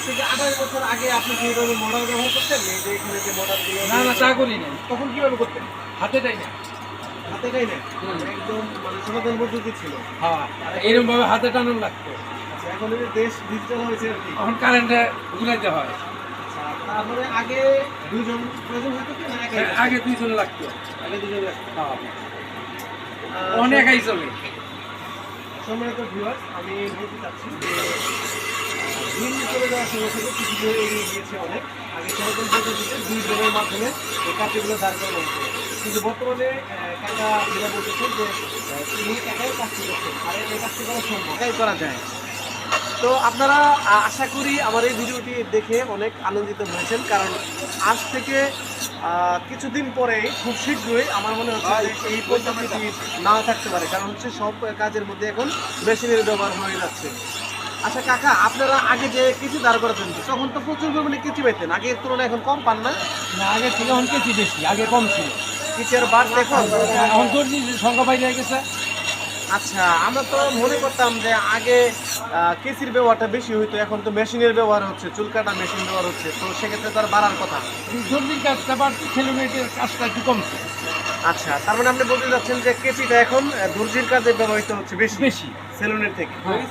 থেকে আঠাশ বছর আগে আপনি যেভাবে মডার ব্যবহার করতেন এই যে এখানে যে মডারগুলো না না তা করি না তখন কীভাবে করতেন? হাতে দেয় না। হাতে গাই না? একদম মানে সনাতন পদ্ধতি ছিল। হ্যাঁ এরকম ভাবে হাতে টানুন লাগতো। এখন দেশ ডিজিটাল হয়েছে আর কি। এখন কারেন্টে ঘুরাইতে হয়। আচ্ছা, তারপরে আগে দুজন প্রয়োজন হতো কি? একাই? আগে দুইজন লাগতো। আগে দুজন লাগতো। হ্যাঁ। আহ, অনেকাই চলে। সম্মানিত ভিউয়ার্স আমি বলতে চাচ্ছি দিন চলে যাওয়ার সঙ্গে সঙ্গে কিছু দূর এগিয়ে গিয়েছে অনেক। আগে পদ্ধতিতে দুই জনের মাধ্যমে এই কাজগুলো দাঁড় করানো হতো। কিন্তু বর্তমানে কাকা যেটা বলতেছেন যে তিনি একাই কাজটি করছেন। আর এই কাজটি করা সম্ভব। একাই করা যায়। তো আপনারা আশা করি আমার এই ভিডিওটি দেখে অনেক আনন্দিত হয়েছেন কারণ আজ থেকে কিছুদিন পরেই খুব শীঘ্রই আমার মনে হচ্ছে এই পদ্ধতিটি নাও থাকতে পারে কারণ হচ্ছে সব কাজের মধ্যে এখন মেশিনের ব্যবহার হয়ে যাচ্ছে। আচ্ছা কাকা আপনারা আগে যে কিছু দাঁড় করাতেন তখন তো প্রচুর পরিমাণে কিছু পেতেন আগে তুলনায় এখন কম পান না? না আগে থেকে অনেক কেজি বেশি আগে কম ছিল। কিছু আর বার দেখুন এখন সংখ্যা বাইরে গেছে। আচ্ছা আমরা তো মনে করতাম যে আগে কেসির ব্যবহারটা বেশি হইতো এখন তো মেশিনের ব্যবহার হচ্ছে চুল কাটা মেশিন ব্যবহার হচ্ছে তো সেক্ষেত্রে তো আর বাড়ার কথা। জলদির কাজটা বাড়ছে ছেলে মেয়েদের কাজটা একটু কমছে। আচ্ছা তার মানে আপনি বলতে চাচ্ছেন যে কেসিটা এখন দর্জির কাজে ব্যবহৃত হচ্ছে বেশি বেশি। সেলুনের থেকে। হ্যাঁ।